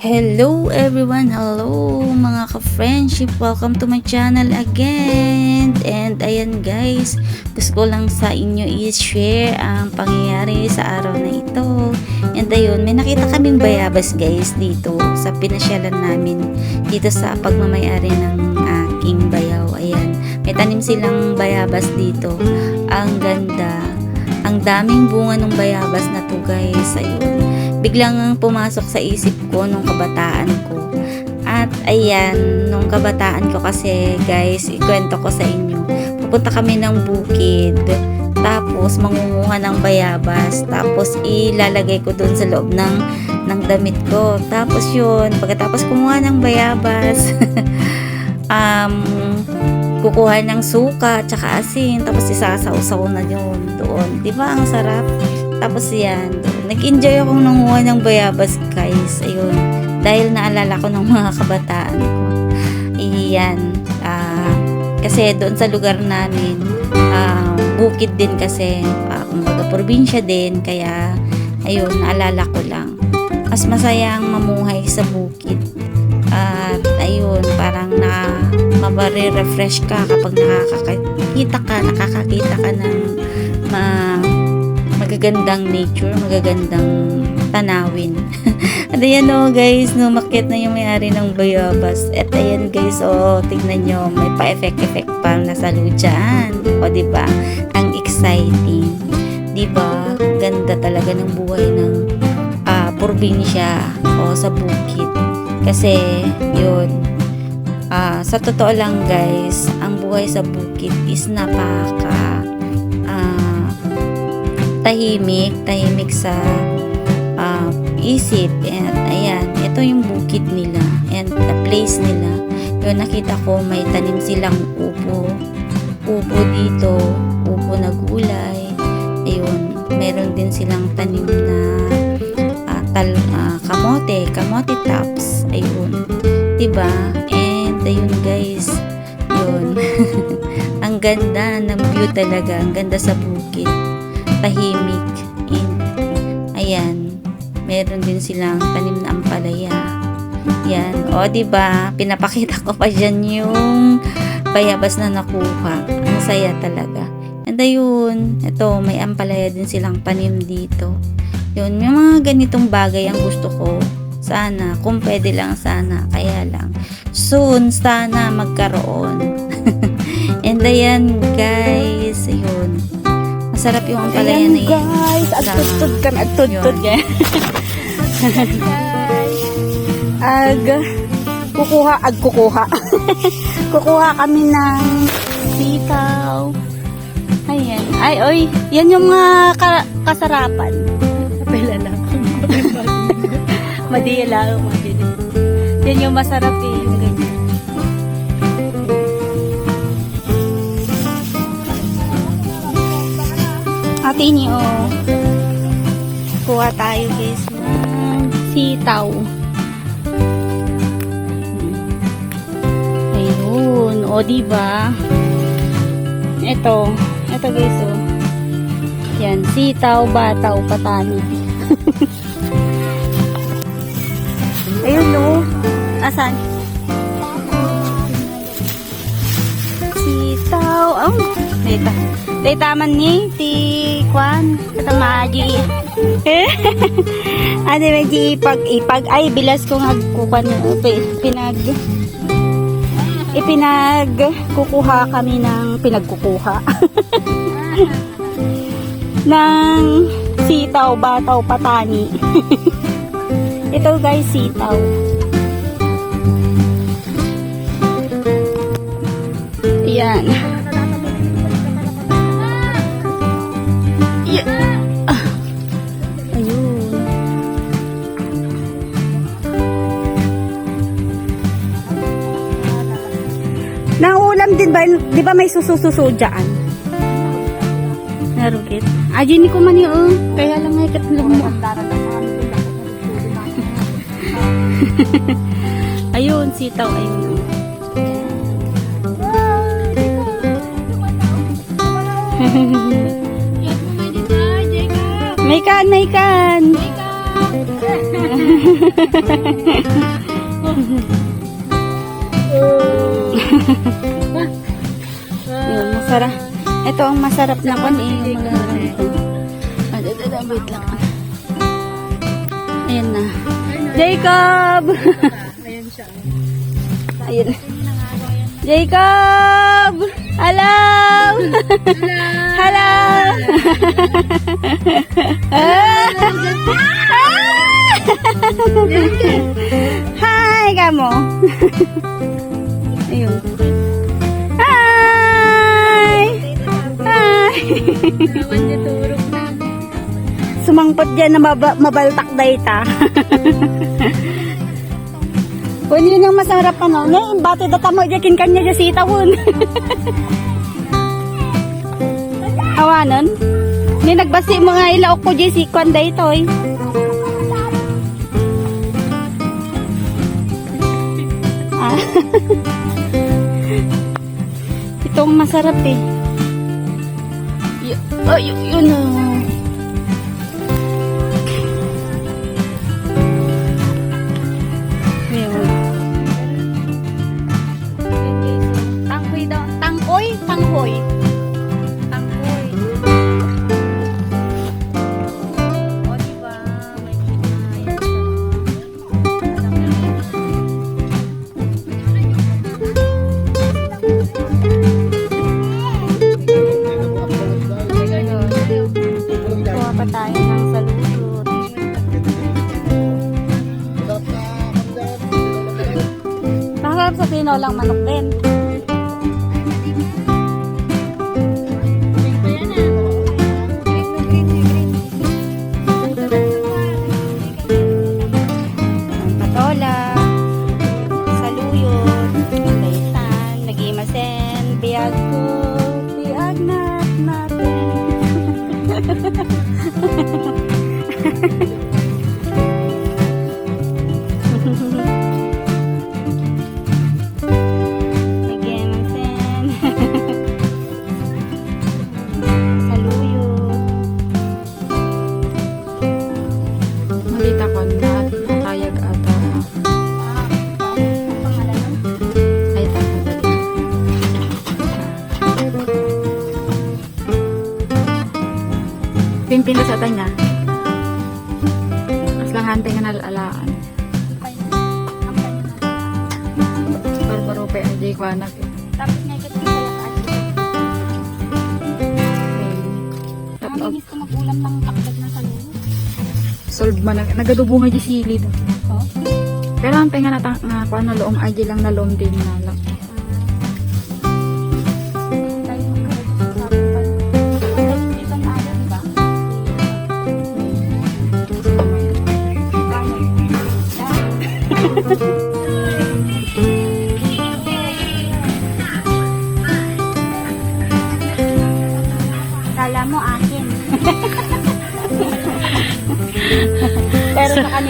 Hello everyone! Hello mga ka-friendship! Welcome to my channel again! And ayan guys, gusto ko lang sa inyo i-share ang pangyayari sa araw na ito. And ayun, may nakita kaming bayabas guys dito sa pinasyalan namin dito sa pagmamayari ng aking bayaw. Ayan, may tanim silang bayabas dito. Ang ganda. Ang daming bunga ng bayabas na to guys. Ayun biglang pumasok sa isip ko nung kabataan ko. At ayan, nung kabataan ko kasi guys, ikwento ko sa inyo. Pupunta kami ng bukid. Tapos mangunguha ng bayabas. Tapos ilalagay ko dun sa loob ng, ng damit ko. Tapos yun, pagkatapos kumuha ng bayabas, um, kukuha ng suka, tsaka asin, tapos isasausaw na yun doon. Di ba ang sarap? Tapos yan, nag-enjoy akong nanguha ng bayabas guys. Ayun, dahil naalala ko ng mga kabataan ko. Iyan, ah, kasi doon sa lugar namin, ah, bukid din kasi, uh, kumbaga probinsya din, kaya ayun, naalala ko lang. Mas masayang mamuhay sa bukid. At ayun, parang na mabare-refresh ka kapag nakakakita ka, nakakakita ka ng ma magagandang nature, magagandang tanawin. At ayan o guys, no, makit na yung may-ari ng bayabas. At ayan guys, o, tignan nyo, may pa-effect-effect pa na salo dyan. O, ba Ang exciting. Di ba Ganda talaga ng buhay ng uh, probinsya o sa bukid. Kasi, yun, uh, sa totoo lang guys, ang buhay sa bukid is napaka tahimik, tahimik sa uh, isip. And ayan, ito yung bukid nila and the place nila. Yun, nakita ko may tanim silang upo. Upo dito, upo na gulay. Ayun, meron din silang tanim na uh, tal, uh, kamote, kamote tops. Ayun, diba? And ayun guys, yun. ang ganda ng view talaga. Ang ganda sa bukid tahimik. And, ayan, meron din silang tanim na ampalaya. Yan. O, ba diba, pinapakita ko pa dyan yung bayabas na nakuha. Ang saya talaga. And ayun, ito, may ampalaya din silang tanim dito. Yun, may mga ganitong bagay ang gusto ko. Sana, kung pwede lang sana. Kaya lang, soon, sana magkaroon. And ayan, guys, ayun Masarap yung ampalaya na yun. guys, agtutod ka na, agtutod ka. ag, kukuha, ag kukuha. kukuha kami ng sitaw. Ayan. Ay, oy, yan yung mga ka kasarapan. Pala lang. Madila, madila. Yan yung masarap eh, yung ganyan. Ate niyo, kuha tayo guys ng sitaw. Ayun, o diba? Ito, ito guys o. Yan, sitaw, bataw, patani. Ayun no. Asan? Sitaw. Oh, wait ah. Day taman ni ti kwan katamaji. Eh. Ade medyo ipag ipag ay bilas ko nagkukuan pinag ipinag kukuha kami ng pinagkukuha. ng sitaw, bataw, patani. Ito guys, sitaw. Yan. ba, di ba may susususo dyan? Narugit. Ah, dyan ko man yun. Oh. Kaya lang may katlong mo. ayun, sitaw. Ayun. may kan, may kan. May kan masarap na kon eh. Yung mga ito. Da, wait lang. Ayan na. Jacob! Ayan siya. Ayun. Jacob! Hello! Hello! Hi, kamo. Ayun. Kawan niya turok na. Sumangpot dyan na maba- mabaltak data. Kung yun yung masarap ano, ngayon, bati data mo, jakin kanya dyan si Itawon. Awanon? May nagbasi mga ilaok ko dyan si Kwan daytoy. Ah. Itong masarap eh. Y- oh, y- yun. Ayun. Tangkoy daw. Tangkoy. Tangkoy. Tinolang manok din. Di ko anak eh. Tapos kating kaya ka Ang Tapos, bilis ko mag-ulam ng takdag na saluyot. solve man. Nagadubo nga di silid. Oh? Pero ang nga kuan na loom ay di lang na loom din na lang.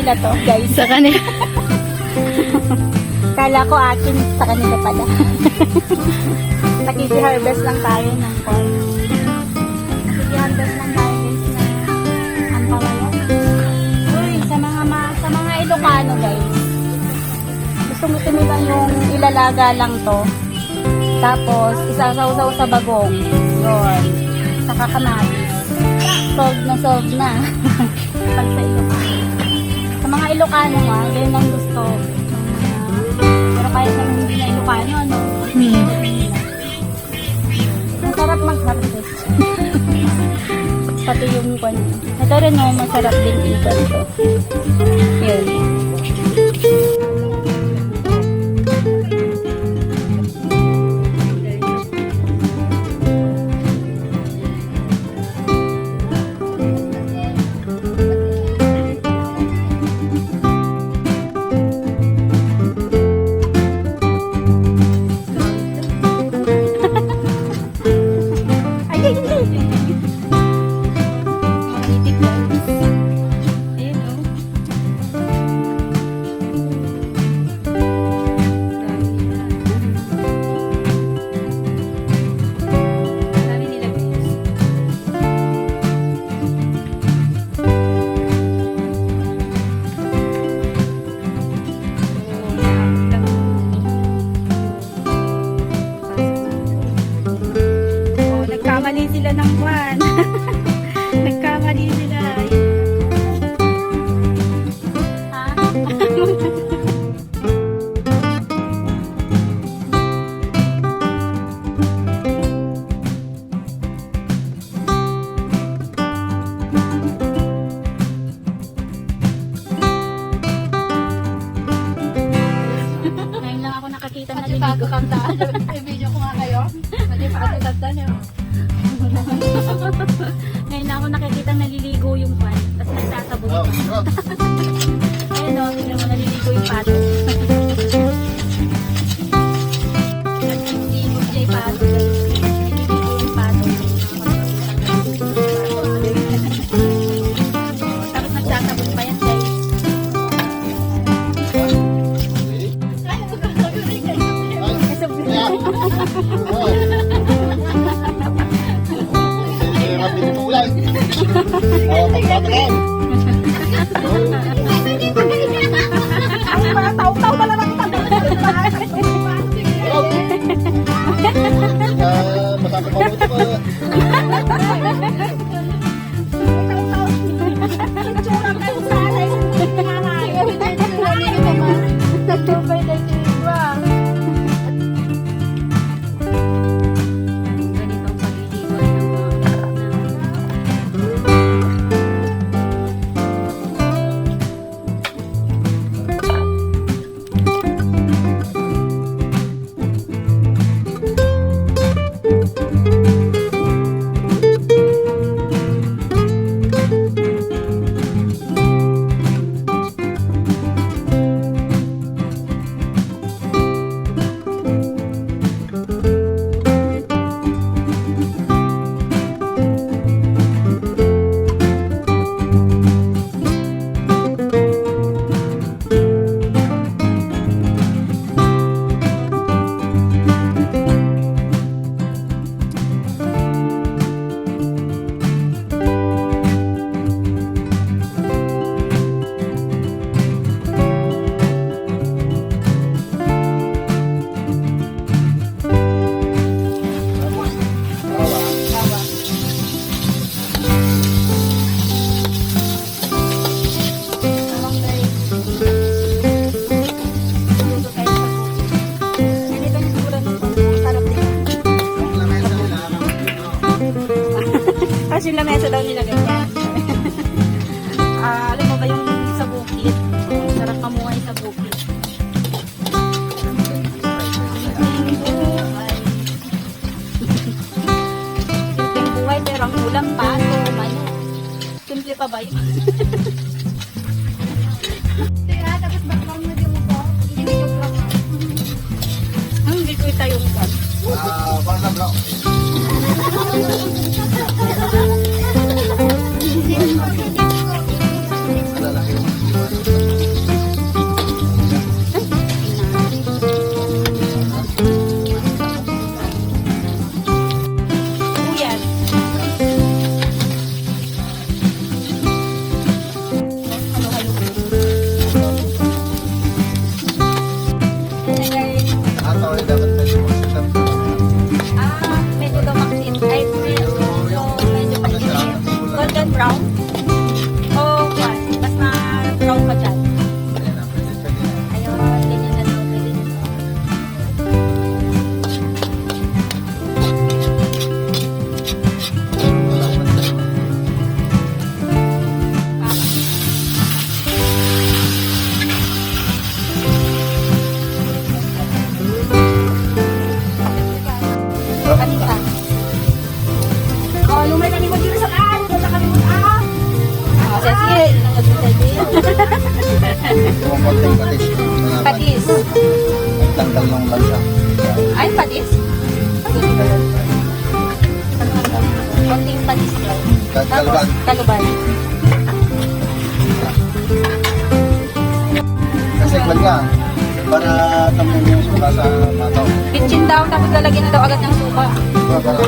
Kanila to, guys. Sa kanila. Kala ko akin, sa kanila pala. Nakiki-harvest lang tayo ng corn. Nakiki-harvest lang tayo guys na ang pamayan. Uy, sa mga ma- sa mga Ilocano guys. Gusto gusto nila yung ilalaga lang to. Tapos, isasaw-saw sa bagong. Yun. Saka kamatis. Solved na solved na. Pag sa Ilocano. Mga Ilocano nga, ganyan ang gusto. Pero kahit naman hindi na Ilocano, ano? Hmm. Ang sarap mag-harvest. Pati yung kwan. Ito rin no, masarap din ikon to. Yun. simple pa ba yun? Tira, tapos bakbang mo din po. Hindi yung block. Hindi ko itayo mo pa. Ah, parang block. Kaluban. Kaluban. Kasi kwan nga, para tamang yung suka sa mataw. Pitchin daw, tapos lalagyan na daw agad ng suka. Para.